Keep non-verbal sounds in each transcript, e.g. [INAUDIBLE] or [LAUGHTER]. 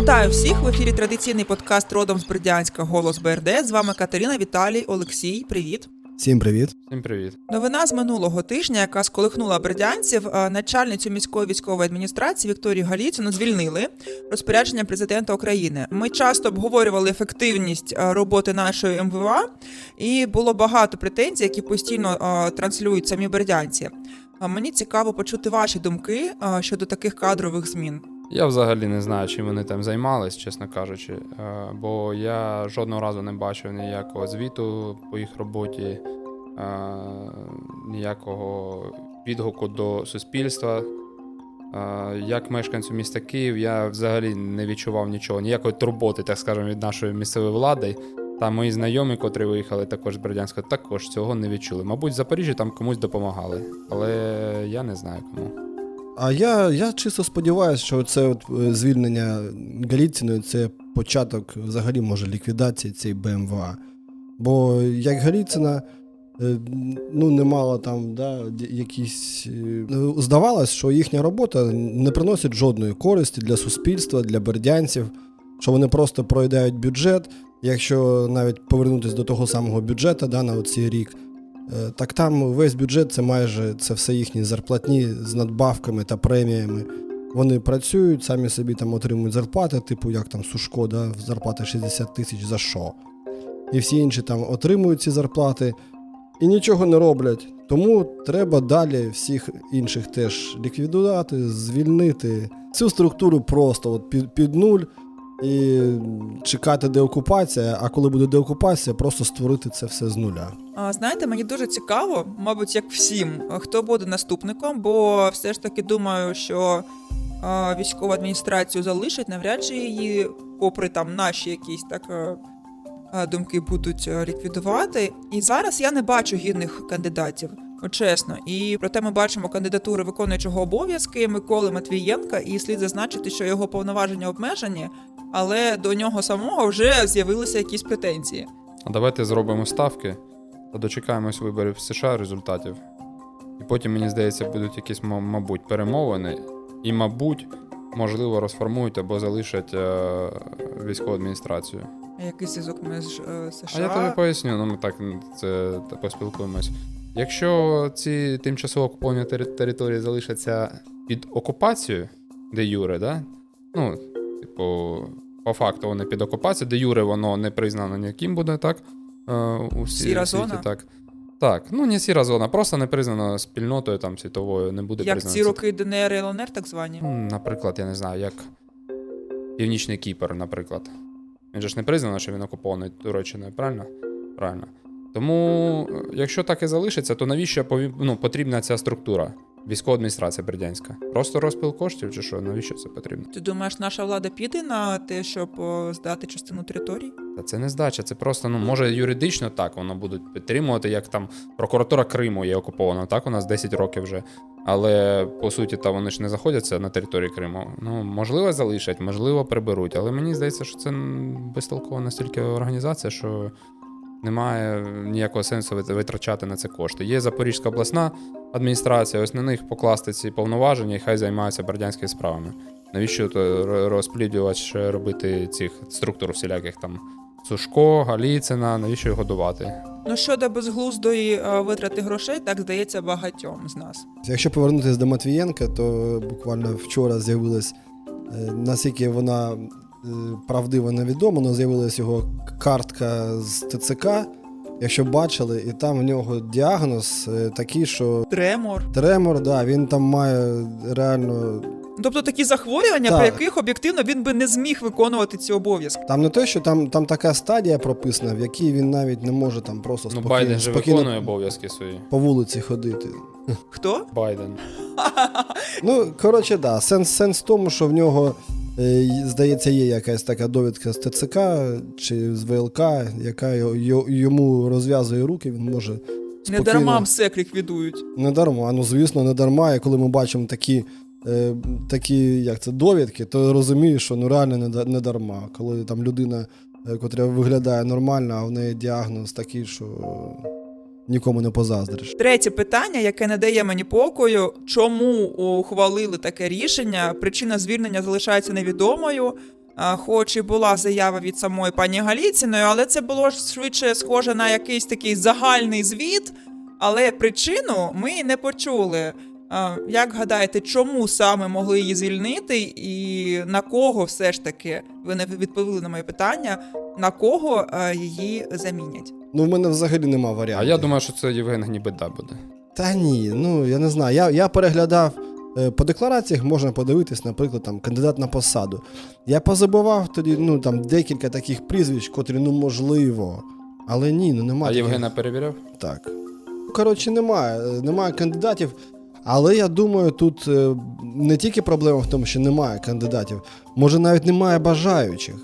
Вітаю всіх в ефірі. Традиційний подкаст родом з Бердянська Голос БРД. З вами Катерина, Віталій, Олексій. Привіт. Всім привіт. Всім привіт. Новина з минулого тижня, яка сколихнула бердянців, начальницю міської військової адміністрації Вікторію Галіцину звільнили розпорядженням президента України. Ми часто обговорювали ефективність роботи нашої МВА, і було багато претензій, які постійно транслюють самі бердянці. Мені цікаво почути ваші думки щодо таких кадрових змін. Я взагалі не знаю, чим вони там займались, чесно кажучи. е, Бо я жодного разу не бачив ніякого звіту по їх роботі, е, ніякого відгуку до суспільства. Е, Як мешканцю міста Київ, я взагалі не відчував нічого, ніякої турботи, так скажемо, від нашої місцевої влади. Та мої знайомі, котрі виїхали також з Бердянська, також цього не відчули. Мабуть, в Запоріжжі там комусь допомагали, але я не знаю кому. А я, я чисто сподіваюся, що це от е, звільнення Галіціної це початок взагалі може ліквідації цієї БМВА. Бо як Галіцина, е, ну не мала там да, якісь. е, Здавалось, що їхня робота не приносить жодної користі для суспільства, для бердянців, що вони просто проїдають бюджет. Якщо навіть повернутися до того самого бюджету да, на цей рік, Так там весь бюджет це майже це все їхні зарплатні з надбавками та преміями. Вони працюють, самі собі там отримують зарплати, типу як там Сушко, да, зарплата 60 тисяч за що. І всі інші там отримують ці зарплати і нічого не роблять. Тому треба далі всіх інших теж ліквідувати, звільнити цю структуру просто от під, під нуль і чекати деокупація, а коли буде деокупація, просто створити це все з нуля. А, Знаєте, мені дуже цікаво, мабуть, як всім, хто буде наступником, бо все ж таки думаю, що а, військову адміністрацію залишать, навряд чи її, попри там наші якісь так а, а, думки, будуть ліквідувати. І зараз я не бачу гідних кандидатів. Чесно, і проте ми бачимо кандидатури виконуючого обов'язки Миколи Матвієнка, і слід зазначити, що його повноваження обмежені, але до нього самого вже з'явилися якісь претензії. А давайте зробимо ставки та дочекаємось виборів в США результатів. І потім, мені здається, будуть якісь, мабуть, перемовини, і, мабуть, можливо, розформують або залишать е, військову адміністрацію. А Який зв'язок між е, США? А я тобі поясню, ну ми так це та поспілкуємось. Якщо ці тимчасово окуповані тери- території залишаться під окупацією, де Юре, да? ну, типу, по факту вони під окупацією, де Юре воно не признано ніяким буде, так? Е, у всі- Сіра світі, зона? Так. Так, ну не сіра зона, просто не признано спільнотою там світовою, не буде Як ці роки ДНР і ЛНР, так звані. Наприклад, я не знаю, як Північний Кіпр, наприклад. Він же ж не признано, що він окупований Туреччиною, правильно? Правильно. Тому, е, якщо так і залишиться, то навіщо пові- ну, потрібна ця структура? Військова адміністрація Бердянська. Просто розпил коштів чи що? Навіщо це потрібно? Ти думаєш, наша влада піде на те, щоб о, здати частину територій? Та це не здача, це просто, ну, може, юридично так воно будуть підтримувати, як там прокуратура Криму є окупована, так у нас 10 років вже. Але по суті, та вони ж не знаходяться на території Криму. Ну, можливо, залишать, можливо, приберуть. Але мені здається, що це безтолкова настільки організація, що немає ніякого сенсу витрачати на це кошти. Є Запорізька обласна адміністрація, ось на них покласти ці повноваження і хай займаються бердянськими справами. Навіщо то ро- розплідувати ще робити цих структур всіляких там Сушко, Галіцина, навіщо його годувати? Ну щодо безглуздої е, витрати грошей, так здається багатьом з нас. Якщо повернутися до Матвієнка, то буквально вчора з'явилась, е, наскільки вона е, правдива невідомо, але з'явилась його картка з ТЦК, якщо бачили, і там в нього діагноз е, такий, що Тремор. тремор, да, він там має реально. Тобто такі захворювання, Так. при яких об'єктивно він би не зміг виконувати ці обов'язки. Там не те, що там, там така стадія прописана, в якій він навіть не може там просто Ну, спокійно, Байден же спокійно виконує обов'язки свої. по вулиці ходити. Хто? Байден. [LAUGHS] Ну, коротше, да. Сенс, сенс в тому, що в нього, здається, є якась така довідка з ТЦК чи з ВЛК, яка йо- йо- йому розв'язує руки, він може. Не дарма МСЕК ліквідують. Не дарма. Ну, звісно, не дарма. І коли ми бачимо такі, е, такі як це, довідки, то розумієш, що ну реально не, не дарма. Коли там людина, е, котра виглядає нормально, а в неї діагноз такий, що нікому не позаздриш. Третє питання, яке не дає мені покою, чому ухвалили таке рішення? Причина звільнення залишається невідомою. хоч і була заява від самої пані Галіціної, але це було швидше схоже на якийсь такий загальний звіт, але причину ми не почули. Як гадаєте, чому саме могли її звільнити, і на кого все ж таки ви не відповіли на моє питання, на кого її замінять? Ну, в мене взагалі нема А я думаю, що це Євген Гнібеда буде. Та ні, ну я не знаю. Я, я переглядав е, по деклараціях, можна подивитись, наприклад, там кандидат на посаду. Я позабував тоді ну, там, декілька таких прізвищ, котрі ну можливо. Але ні, ну немає. А немає. Євгена перевіряв? Так. Ну, Коротше, немає. е, Немає кандидатів. Але я думаю, тут е, не тільки проблема в тому, що немає кандидатів, може навіть немає бажаючих.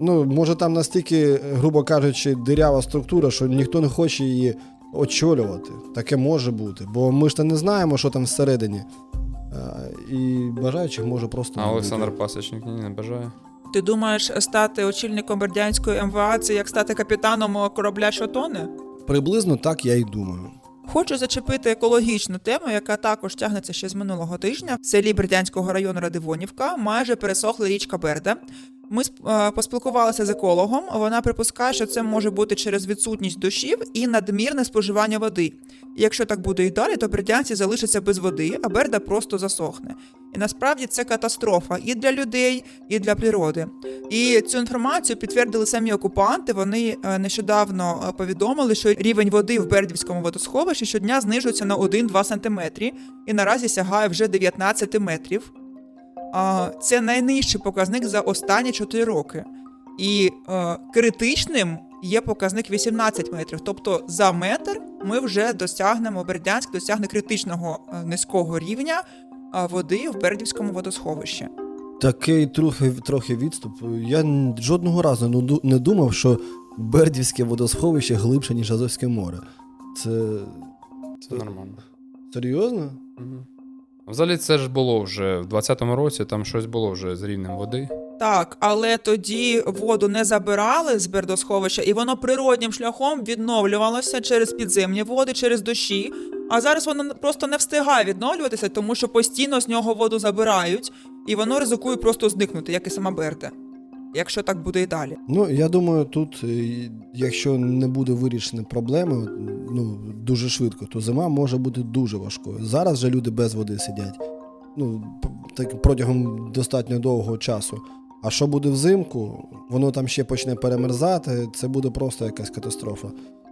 Ну, може, там настільки, грубо кажучи, дирява структура, що ніхто не хоче її очолювати. Таке може бути. Бо ми ж то не знаємо, що там всередині. І бажаючих може просто. А Олександр. Пасічник ні, не бажає. Ти думаєш, стати очільником Бердянської МВА це як стати капітаном корабля, що тоне? Приблизно так я й думаю. Хочу зачепити екологічну тему, яка також тягнеться ще з минулого тижня. В селі Бердянського району Радивонівка майже пересохла річка Берда. Ми е, поспілкувалися з екологом. Вона припускає, що це може бути через відсутність дощів і надмірне споживання води. Якщо так буде і далі, то бердянці залишаться без води, а берда просто засохне. І насправді це катастрофа і для людей, і для природи. І цю інформацію підтвердили самі окупанти. Вони е, нещодавно е, повідомили, що рівень води в Бердівському водосховищі щодня знижується на 1-2 сантиметри і наразі сягає вже 19 метрів. Це найнижчий показник за останні 4 роки. І е, критичним є показник 18 метрів. Тобто за метр ми вже досягнемо Бердянськ досягне критичного е, низького рівня е, води в Бердівському водосховищі. Такий трохи, трохи відступ. Я жодного разу не думав, що Бердівське водосховище глибше, ніж Азовське море. Це Це нормально. серйозно? Мгм. Взагалі, це ж було вже в 20-му році, там щось було вже з рівнем води. Так, але тоді воду не забирали з бердосховища, і воно природнім шляхом відновлювалося через підземні води, через дощі. А зараз воно просто не встигає відновлюватися, тому що постійно з нього воду забирають, і воно ризикує просто зникнути, як і сама Берда. Якщо так буде і далі. Ну, я думаю, тут, е, якщо не буде вирішена проблема ну, дуже швидко, то зима може бути дуже важкою. Зараз же люди без води сидять. Ну, так протягом достатньо довгого часу. А що буде взимку, воно там ще почне перемерзати, це буде просто якась катастрофа.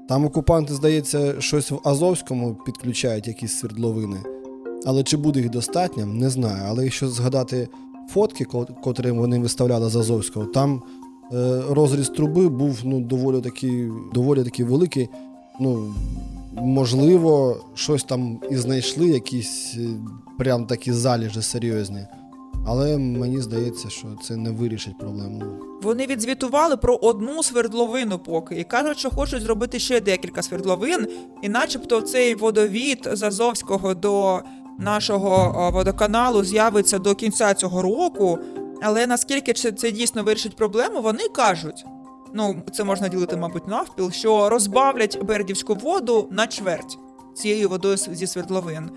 Там окупанти, здається, щось в Азовському підключають якісь свердловини. Але чи буде їх достатньо, не знаю. Але якщо згадати фотки, ко- котрі вони виставляли з Азовського, там е, розріз труби був ну, доволі такий, доволі такий великий. Ну, можливо, щось там і знайшли, якісь е, прям такі заліжі серйозні. Але мені здається, що це не вирішить проблему. Вони відзвітували про одну свердловину поки і кажуть, що хочуть зробити ще декілька свердловин, і начебто цей водовід з Азовського до нашого водоканалу з'явиться до кінця цього року. Але наскільки це, дійсно вирішить проблему, вони кажуть. Ну, це можна ділити, мабуть, навпіл, що розбавлять бердівську воду на чверть цією водою зі свердловин.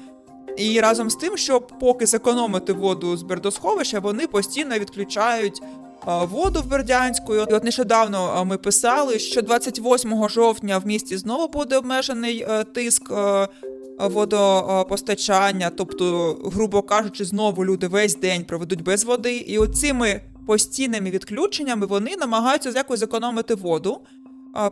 І разом з тим, щоб поки зекономити воду з бердосховища, вони постійно відключають воду в Бердянську. І от нещодавно ми писали, що 28 жовтня в місті знову буде обмежений е, тиск е, водопостачання. Тобто, грубо кажучи, знову люди весь день проведуть без води. І оцими постійними відключеннями вони намагаються якось зекономити воду.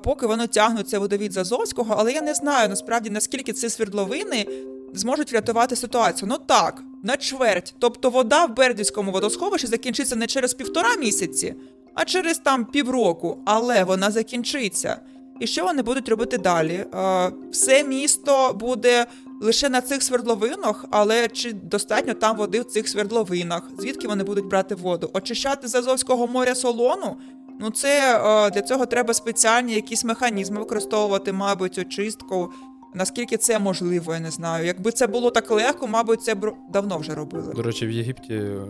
Поки воно тягнуться водовід з Азовського, але я не знаю насправді наскільки ці свердловини зможуть врятувати ситуацію. Ну так, на чверть. Тобто вода в Бердівському водосховищі закінчиться не через півтора місяці, а через там півроку. Але вона закінчиться. І що вони будуть робити далі? Е, все місто буде лише на цих свердловинах, але чи достатньо там води в цих свердловинах? Звідки вони будуть брати воду? Очищати з Азовського моря солону? Ну, це е, для цього треба спеціальні якісь механізми використовувати, мабуть, очистку. Наскільки це можливо, я не знаю. Якби це було так легко, мабуть, це б давно вже робили. До речі, в Єгипті е,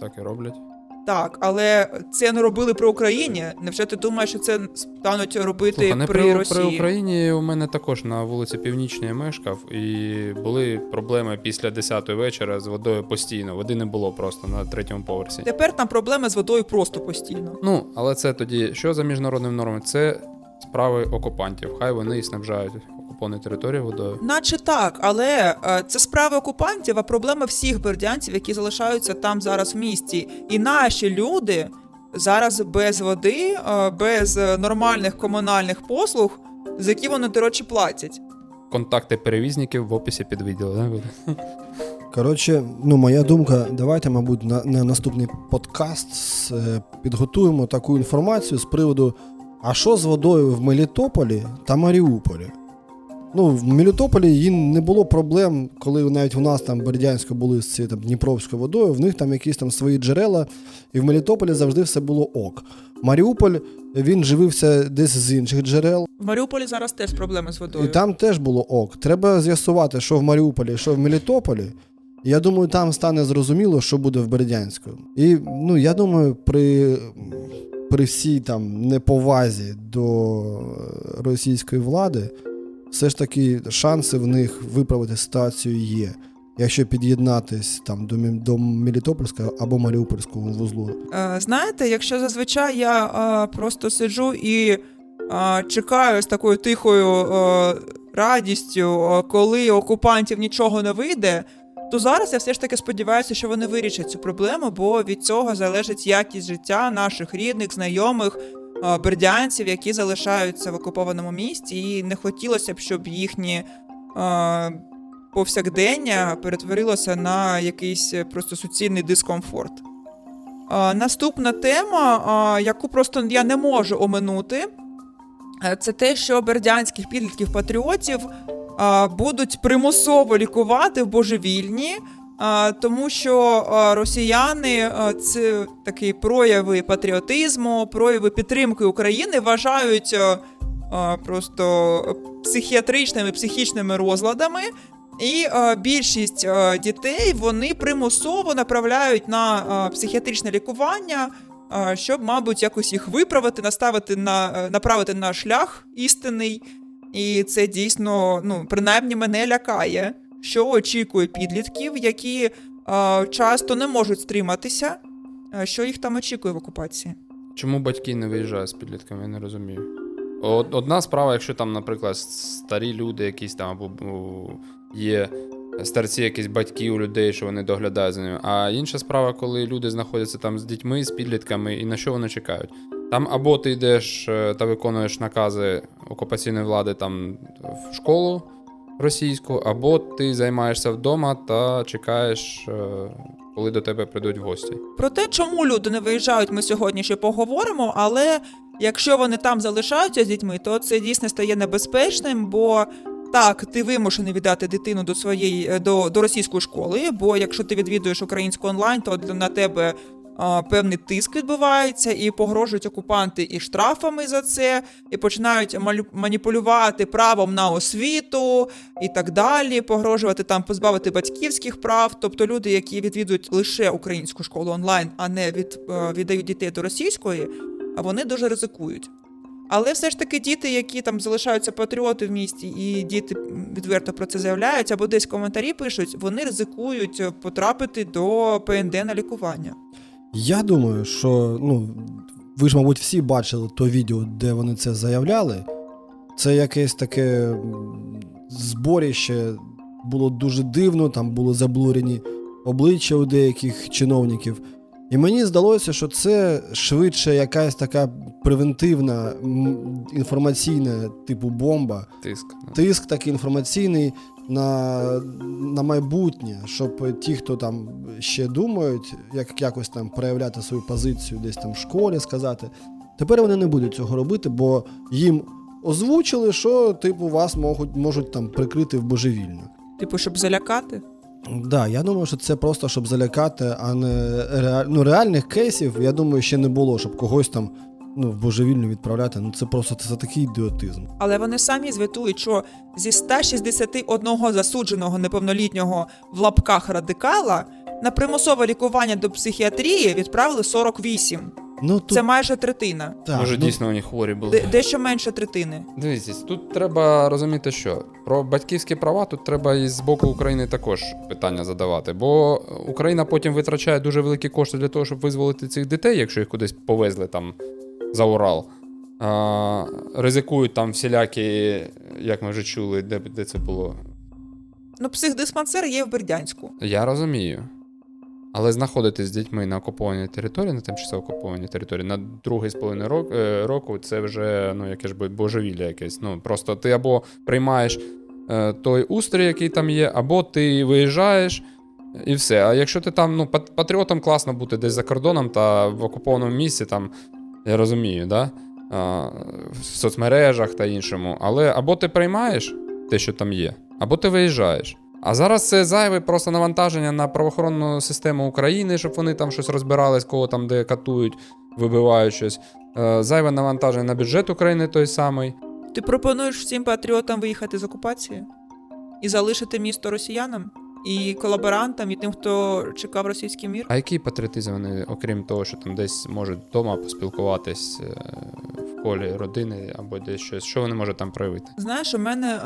так і роблять. Так, але це не робили при Україні. Невже ти думаєш, що це стануть робити Слухай, не при, при, Росії? при Україні у мене також на вулиці Північній мешкав, і були проблеми після 10-ї вечора з водою постійно. Води не було просто на третьому поверсі. Тепер там проблеми з водою просто постійно. Ну, але це тоді що за міжнародними нормами? Це справи окупантів. Хай вони і снабжають окуповані території водою. Наче так, але е, це справи окупантів, а проблема всіх бердянців, які залишаються там зараз в місті. І наші люди зараз без води, е, без е, нормальних комунальних послуг, за які вони, до речі, платять. Контакти перевізників в описі під відео. Коротше, ну моя думка, давайте, мабуть, на, на наступний подкаст е, підготуємо таку інформацію з приводу, а що з водою в Мелітополі та Маріуполі. Ну, в Мелітополі їм не було проблем, коли навіть у нас там Бердянсько були з цією там, Дніпровською водою, в них там якісь там свої джерела, і в Мелітополі завжди все було ок. Маріуполь він живився десь з інших джерел, В Маріуполі зараз теж проблеми з водою. і там теж було ок. Треба з'ясувати, що в Маріуполі, що в Мелітополі. Я думаю, там стане зрозуміло, що буде в Бердянську. І ну, я думаю, при, при всій там неповазі до російської влади, все ж таки шанси в них виправити ситуацію є. Якщо під'єднатись там до, до Мелітопольського або Маріупольського вузлу. Е, Знаєте, якщо зазвичай я е, просто сиджу і е, чекаю з такою тихою е, радістю, коли окупантів нічого не вийде, то зараз я все ж таки сподіваюся, що вони вирішать цю проблему, бо від цього залежить якість життя наших рідних, знайомих. Е, Бердянців, які залишаються в окупованому місті, і не хотілося б, щоб їхні е, повсякдення перетворилося на якийсь е, просто суцільний дискомфорт. Наступна тема, яку просто я не можу оминути, це те, що бердянських підлітків-патріотів будуть примусово лікувати в божевільні, тому що росіяни це такі прояви патріотизму, прояви підтримки України вважають просто психіатричними, психічними розладами. І більшість дітей вони примусово направляють на психіатричне лікування, щоб, мабуть, якось їх виправити, наставити на направити на шлях істинний. І це дійсно, ну, принаймні, мене лякає, що очікує підлітків, які е, часто не можуть стриматися, е, що їх там очікує в окупації. Чому батьки не виїжджають з підлітками, я не розумію. Одна справа, якщо там, наприклад, старі люди, якісь там або є старці, якісь батьки у людей, що вони доглядають за ними. А інша справа, коли люди знаходяться там з дітьми, з підлітками, і на що вони чекають? Там або ти йдеш е, та виконуєш накази окупаційної влади там в школу російську, або ти займаєшся вдома та чекаєш, е, коли до тебе прийдуть гості. Про те, чому люди не виїжджають, ми сьогодні ще поговоримо. Але якщо вони там залишаються з дітьми, то це дійсно стає небезпечним, бо так, ти вимушений віддати дитину до своєї е, до, до російської школи. Бо якщо ти відвідуєш українську онлайн, то на тебе певний тиск відбувається, і погрожують окупанти і штрафами за це, і починають маніпулювати правом на освіту і так далі, погрожувати там позбавити батьківських прав. Тобто люди, які відвідують лише українську школу онлайн, а не від, е, віддають дітей до російської, вони дуже ризикують. Але все ж таки діти, які там залишаються патріоти в місті, і діти відверто про це заявляють, або десь коментарі пишуть, вони ризикують потрапити до ПНД на лікування. Я думаю, що ну, ви ж, мабуть, всі бачили то відео, де вони це заявляли. Це якесь таке зборіще було дуже дивно, там були заблурені обличчя у деяких чиновників. І мені здалося, що це швидше якась така превентивна інформаційна типу бомба, Тиск. тиск такий інформаційний на, на майбутнє, щоб ті, хто там ще думають, як якось там проявляти свою позицію десь там в школі, сказати. Тепер вони не будуть цього робити, бо їм озвучили, що типу вас можуть, можуть там прикрити в божевільну. Типу, щоб залякати. Да, я думаю, що це просто щоб залякати, а не реаль... ну, реальних кейсів, я думаю, ще не було, щоб когось там ну, в божевільну відправляти. Ну це просто це такий ідіотизм. Але вони самі звітують, що зі 161 засудженого неповнолітнього в лапках радикала На примусове лікування до психіатрії відправили 48. Ну, тут, Це майже третина. так, Може, ну, дійсно у них хворі були. Де- дещо менше третини. Дивіться, тут треба розуміти, що про батьківські права тут треба і з боку України також питання задавати. Бо Україна потім витрачає дуже великі кошти для того, щоб визволити цих дітей, якщо їх кудись повезли там за Урал. А, ризикують там всілякі, як ми вже чули, де, де це було. Ну, психдиспансер є в Бердянську. Я розумію. Але знаходитись з дітьми на окупованій території, на тимчасово окупованій території, на другий з половиною рок, е, року, це вже ну, яке ж божевілля якесь. Ну, просто ти або приймаєш е, той устрій, який там є, або ти виїжджаєш і все. А якщо ти там, ну, патріотом класно бути десь за кордоном та в окупованому місці, там, я розумію, да? а, в соцмережах та іншому. Але або ти приймаєш те, що там є, або ти виїжджаєш. А зараз це зайве просто навантаження на правоохоронну систему України, щоб вони там щось розбирались, кого там де катують, вибивають щось. Е, Зайве навантаження на бюджет України той самий. Ти пропонуєш всім патріотам виїхати з окупації і залишити місто росіянам, і колаборантам, і тим, хто чекав російський мір. А який патріотизм вони, окрім того, що там десь можуть вдома поспілкуватись е, в колі родини або десь щось, що вони можуть там проявити? Знаєш, у мене е,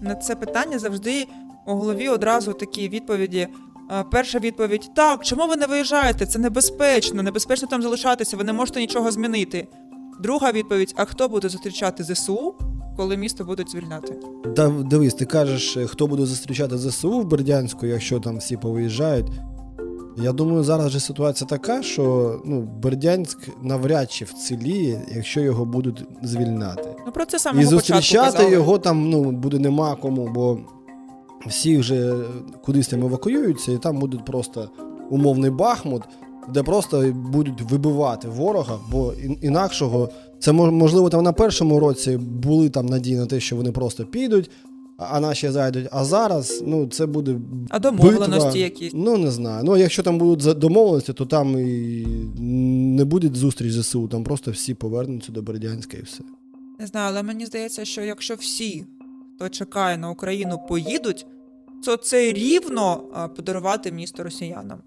на це питання завжди у голові одразу такі відповіді. Е, перша відповідь: так, чому ви не виїжджаєте? Це небезпечно, небезпечно там залишатися, ви не можете нічого змінити. Друга відповідь: а хто буде зустрічати ЗСУ, коли місто будуть звільняти? Да, дивись, ти кажеш, хто буде зустрічати ЗСУ в Бердянську, якщо там всі повиїжджають. Я думаю, зараз же ситуація така, що ну, Бердянськ навряд чи вціліє, якщо його будуть звільняти. Ну про це І зустрічати казали. його там ну, буде нема кому, бо всі вже кудись там евакуюються, і там буде просто умовний Бахмут, де просто будуть вибивати ворога, бо інакшого це мож- можливо там на першому році були там надії на те, що вони просто підуть, а- наші зайдуть. А зараз ну це буде А домовленості битва. якісь. Ну не знаю. Ну якщо там будуть домовленості, то там і не буде зустріч ЗСУ, там просто всі повернуться до Бердянська і все. Не знаю, але мені здається, що якщо всі, хто чекає на Україну, поїдуть, то це рівно подарувати місто росіянам.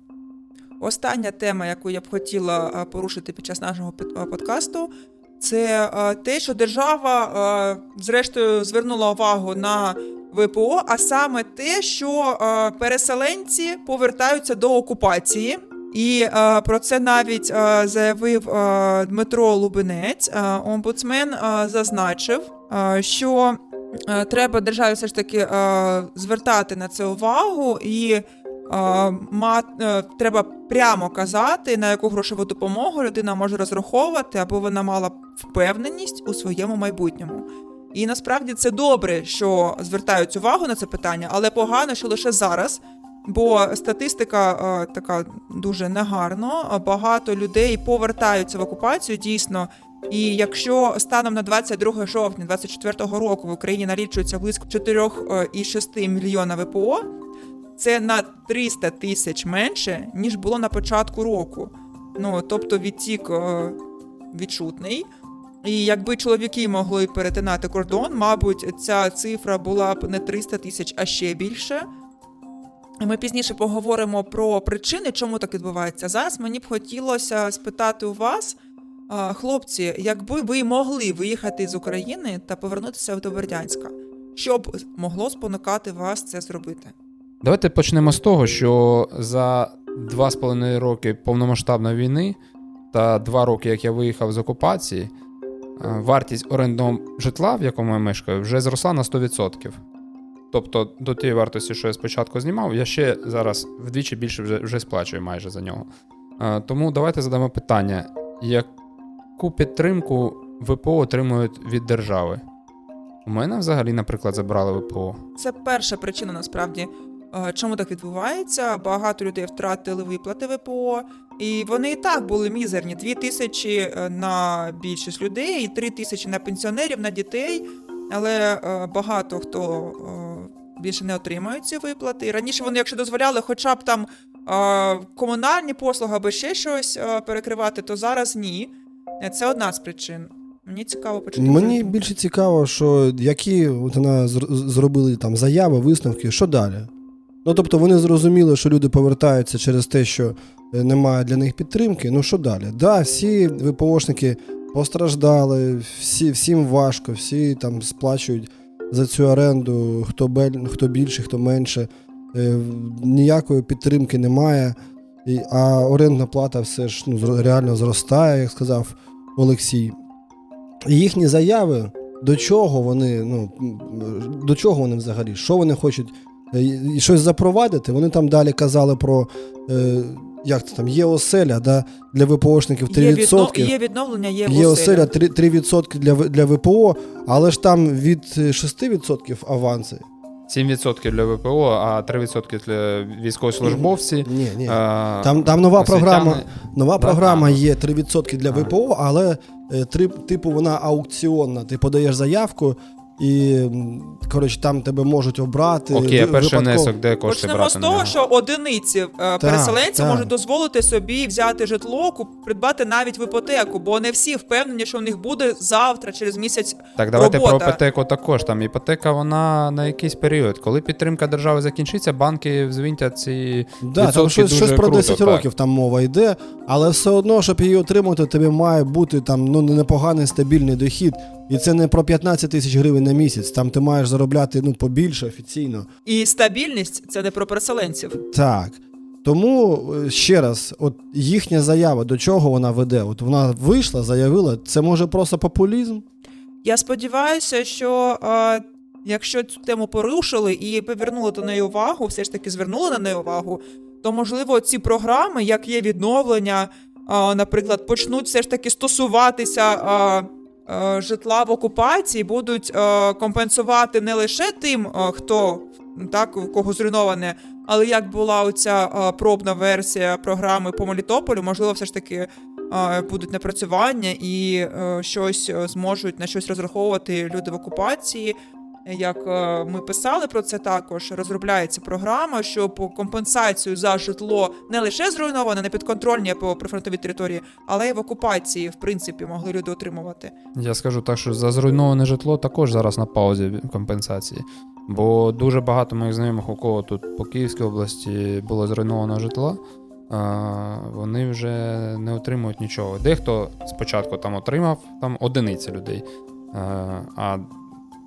Остання тема, яку я б хотіла порушити під час нашого подкасту, це те, що держава, зрештою, звернула увагу на ВПО, а саме те, що переселенці повертаються до окупації. І е, про це навіть е, заявив е, Дмитро Лубинець. Е, омбудсмен е, зазначив, е, що е, треба державі все ж таки е, звертати на це увагу і е, е, треба прямо казати, на яку грошову допомогу людина може розраховувати, аби вона мала впевненість у своєму майбутньому. І насправді це добре, що звертають увагу на це питання, але погано, що лише зараз. Бо статистика е, така дуже негарно. Багато людей повертаються в окупацію дійсно. І якщо станом на 22 жовтня 2024 року в Україні налічується близько 4,6 мільйона ВПО, це на 300 тисяч менше, ніж було на початку року. Ну тобто відтік е, відчутний. І якби чоловіки могли перетинати кордон, мабуть, ця цифра була б не 300 тисяч, а ще більше. Ми пізніше поговоримо про причини, чому так відбувається. Зараз мені б хотілося спитати у вас, а, хлопці, якби ви могли виїхати з України та повернутися до Бердянська, що б могло спонукати вас це зробити? Давайте почнемо з того, що за два з половиною роки повномасштабної війни та два роки, як я виїхав з окупації, е, вартість орендного житла, в якому я мешкаю, вже зросла на 100%. Тобто до тієї вартості, що я спочатку знімав, я ще зараз вдвічі більше вже, вже сплачую майже за нього. Е, Тому давайте задамо питання: яку підтримку ВПО отримують від держави? У мене взагалі, наприклад, забрали ВПО. Це перша причина насправді. Е, Чому так відбувається? Багато людей втратили виплати ВПО, і вони і так були мізерні: дві тисячі е, на більшість людей, і три тисячі на пенсіонерів, на дітей. Але е, багато хто більше не отримають ці виплати. І раніше вони, якщо дозволяли, хоча б там комунальні послуги або ще щось перекривати, то зараз ні. Це одна з причин. Мені цікаво почути. Мені більше цікаво, що які от вона зробили там заяви, висновки, що далі? Ну тобто вони зрозуміли, що люди повертаються через те, що е, немає для них підтримки. Ну що далі? Да, всі ВПОшники постраждали, всі, всім важко, всі там сплачують за цю оренду, хто, бель, хто більше, хто менше. Е, ніякої підтримки немає. А орендна плата все ж ну, реально зростає, як сказав Олексій. І їхні заяви, до чого вони, ну, до чого вони взагалі, що вони хочуть і щось запровадити. Вони там далі казали про е, як це там, є оселя да, для ВПОшників 3%. Є, відно... є відновлення, є, Є оселя. оселя 3%, 3% для, для ВПО, але ж там від е, 6% аванси. 7% для ВПО, а 3% для військовослужбовців. Ні, ні. Е, Там, там нова освітяни. програма, нова Да, програма а. є 3% для ВПО, але е, три, типу вона аукціонна. Ти подаєш заявку, і коротше, там тебе можуть обрати. Окей, а перший внесок, де кошти Почнемо брати з того, що одиниці е, переселенців так. можуть дозволити собі взяти житло, куп- придбати навіть в іпотеку, бо не всі впевнені, що в них буде завтра, через місяць. Так, давайте робота. про іпотеку також. Там іпотека, вона на якийсь період. Коли підтримка держави закінчиться, банки звинтять ці Да, там щось, дуже щось про круто, 10 так. років там мова йде, але все одно, щоб її отримати, тобі має бути там ну непоганий стабільний дохід. І це не про 15 тисяч гривень на місяць. Там ти маєш заробляти ну побільше офіційно. І стабільність це не про переселенців. Так. Тому е, ще раз, от їхня заява, до чого вона веде? От вона вийшла, заявила, це може просто популізм. Я сподіваюся, що е, якщо цю тему порушили і повернули до неї увагу, все ж таки звернули на неї увагу, то можливо ці програми, як є відновлення, е, наприклад, почнуть все ж таки стосуватися. Е, е, Житла в окупації будуть е, компенсувати не лише тим, е, хто так в кого зруйноване, але як була оця е, пробна версія програми по Мелітополю, можливо, все ж таки е, будуть напрацювання і е, щось е, зможуть на щось розраховувати люди в окупації. Як е, ми писали про це також, розробляється програма, щоб компенсацію за житло не лише зруйноване, не підконтрольні по прифронтовій території, але й в окупації, в принципі, могли люди отримувати. Я скажу так, що за зруйноване житло також зараз на паузі компенсації. Бо дуже багато моїх знайомих, у кого тут по Київській області було зруйновано житло, вони вже не отримують нічого. Дехто спочатку там отримав там одиниці людей, а, а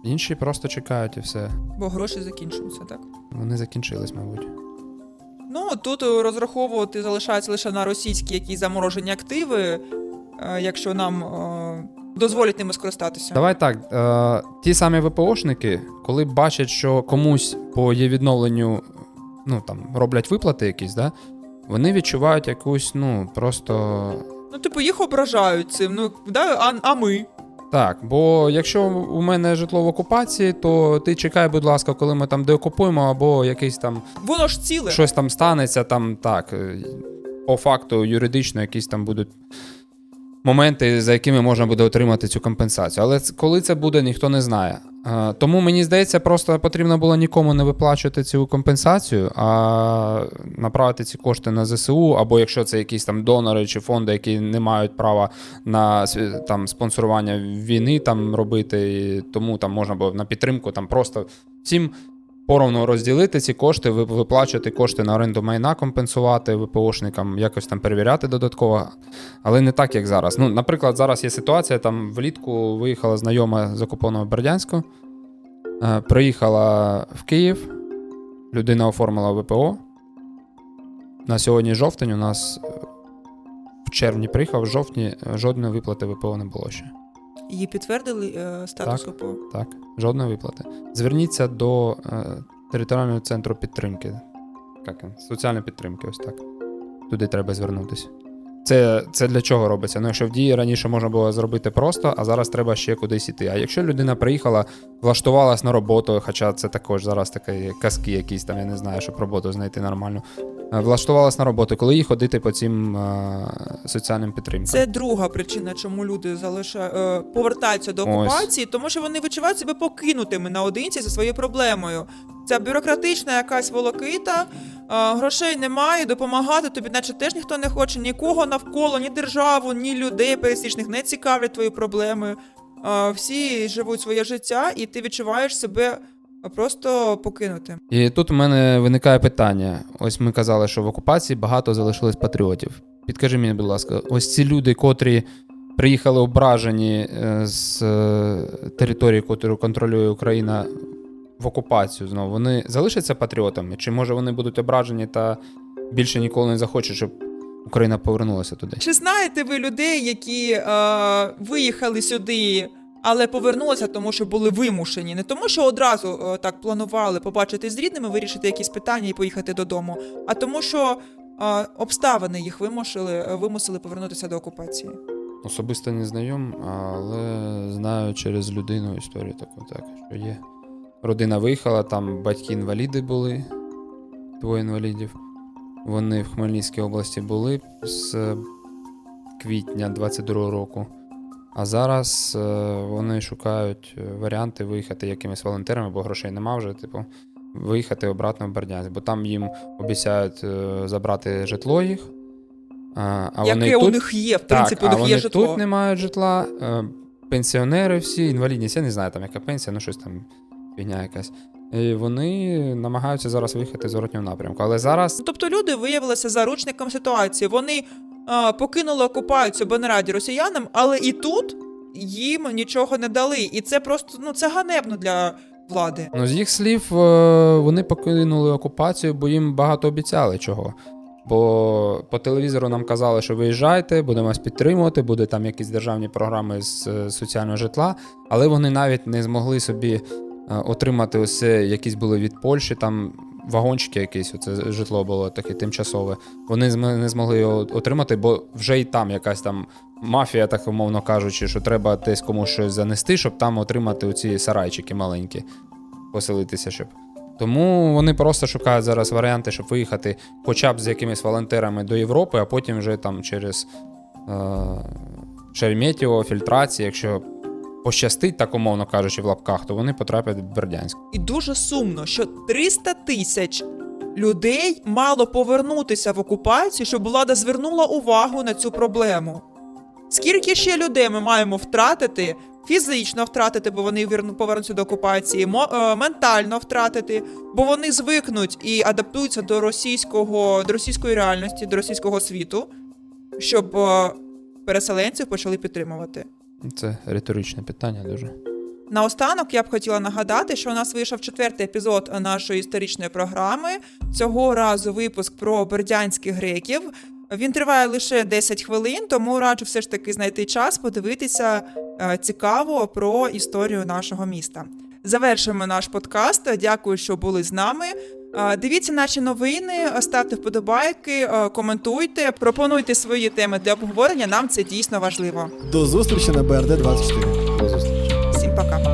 інші просто чекають і все. Бо гроші закінчуються, так? Вони закінчились, мабуть. Ну тут е, розраховувати залишається лише на російські якісь заморожені активи, е, якщо нам е, дозволять ними скористатися. Давай так, ті самі ВПОшники, коли бачать, що комусь по є відновленню ну, там, роблять виплати якісь, да, вони відчувають якусь, ну, просто. Ну, типу, їх ображають цим. Ну да, а, а ми. Так, бо якщо у мене житло в окупації, то ти чекай, будь ласка, коли ми там деокупуємо, або якийсь там Воно ж ціле. щось там станеться, там так. е, По факту, юридично, якісь там будуть моменти, за якими можна буде отримати цю компенсацію. Але коли це буде, ніхто не знає. Е, Тому мені здається, просто потрібно було нікому не виплачувати цю компенсацію, а направити ці кошти на ЗСУ, або якщо це якісь там донори чи фонди, які не мають права на там спонсорування війни там робити, тому там можна було на підтримку там просто всім поровну розділити ці кошти, ви- виплачувати кошти на оренду майна, компенсувати ВПОшникам, якось там перевіряти додатково. Але не так, як зараз. Ну, наприклад, зараз є ситуація: там влітку виїхала знайома з окупованого Бердянську, е, приїхала в Київ, людина оформила ВПО. На сьогодні жовтень у нас е, в червні приїхав, в жовтні е, жодної виплати ВПО не було ще. Її підтвердили е, статус Так. ОПО. Так, жодної виплати. Зверніться до е, територіального центру підтримки. Як? Соціальної підтримки, ось так. Туди треба звернутися. Це, це для чого робиться? Ну, якщо в дії раніше можна було зробити просто, а зараз треба ще кудись іти. А якщо людина приїхала, влаштувалась на роботу, хоча це також зараз такі казки якісь там, я не знаю, щоб роботу знайти нормально. е, Влаштувалась на роботу, коли їй ходити по цим е, соціальним підтримкам. Це друга причина, чому люди залиша... е, повертаються до Ось. окупації, тому що вони відчувають себе покинутими наодинці зі своєю проблемою. Це бюрократична якась волокита, грошей немає, допомагати тобі, наче теж ніхто не хоче, нікого навколо, ні державу, ні людей пересічних не цікавлять твої проблеми. Всі живуть своє життя, і ти відчуваєш себе просто покинути. І тут у мене виникає питання: ось ми казали, що в окупації багато залишилось патріотів. Підкажи мені, будь ласка, ось ці люди, котрі приїхали ображені е, з е, території, яку контролює Україна в окупацію знову, вони залишаться патріотами? Чи може вони будуть ображені та більше ніколи не захочуть, щоб Україна повернулася туди? Чи знаєте ви людей, які е, виїхали сюди, але повернулися, тому що були вимушені? Не тому, що одразу е, так планували побачити з рідними, вирішити якісь питання і поїхати додому, а тому, що е, обставини їх вимусили, вимусили повернутися до окупації. Особисто не знайом, але знаю через людину історію таку, так, що є. Родина виїхала, там батьки інваліди були, двоє інвалідів. Вони в Хмельницькій області були з е, квітня 22 року. А зараз е, вони шукають е, варіанти виїхати якимись волонтерами, бо грошей нема вже, типу, виїхати обратно в Бердянськ, бо там їм обіцяють забрати житло їх. А, а вони Яке тут у них є, в принципі, так, у а них вони є житло. тут не мають житла. Пенсіонери всі, інвалідність, я не знаю, там яка пенсія, ну щось там фігня якась. І вони намагаються зараз виїхати з зворотнього напрямку. Але зараз Тобто люди виявилися заручником ситуації. Вони а, покинули окупацію, бо не раді росіянам, але і тут їм нічого не дали. І це просто ну це ганебно для влади. ну, з їх слів е, вони покинули окупацію, бо їм багато обіцяли чого. Бо по телевізору нам казали, що виїжджайте, будемо вас підтримувати, буде там якісь державні програми з е, соціального житла, але вони навіть не змогли собі отримати усе, якісь були від Польщі, там вагончики якісь, оце житло було таке тимчасове. Вони не змогли його отримати, бо вже і там якась там мафія, так умовно кажучи, що треба десь комусь щось занести, щоб там отримати оці сарайчики маленькі, поселитися, щоб. Тому вони просто шукають зараз варіанти, щоб виїхати хоча б з якимись волонтерами до Європи, а потім вже там через е, Шереметьєво, фільтрації, якщо пощастить, так умовно кажучи, в лапках, то вони потраплять в Бердянськ. І дуже сумно, що 300 тисяч людей мало повернутися в окупацію, щоб влада звернула увагу на цю проблему. Скільки ще людей ми маємо втратити, фізично втратити, бо вони повернуться до окупації, е, ментально втратити, бо вони звикнуть і адаптуються до російського, до російської реальності, до російського світу, щоб е, переселенців почали підтримувати. Це риторичне питання дуже. Наостанок я б хотіла нагадати, що у нас вийшов четвертий епізод нашої історичної програми. Цього разу випуск про бердянських греків. Він триває лише 10 хвилин, тому раджу все ж таки знайти час, подивитися е, цікаво про історію нашого міста. Завершуємо наш подкаст. Дякую, що були з нами. Е, Дивіться наші новини, ставте вподобайки, е, коментуйте, пропонуйте свої теми для обговорення. Нам це дійсно важливо. До зустрічі на БРД 24. До зустрічі. Всім пока.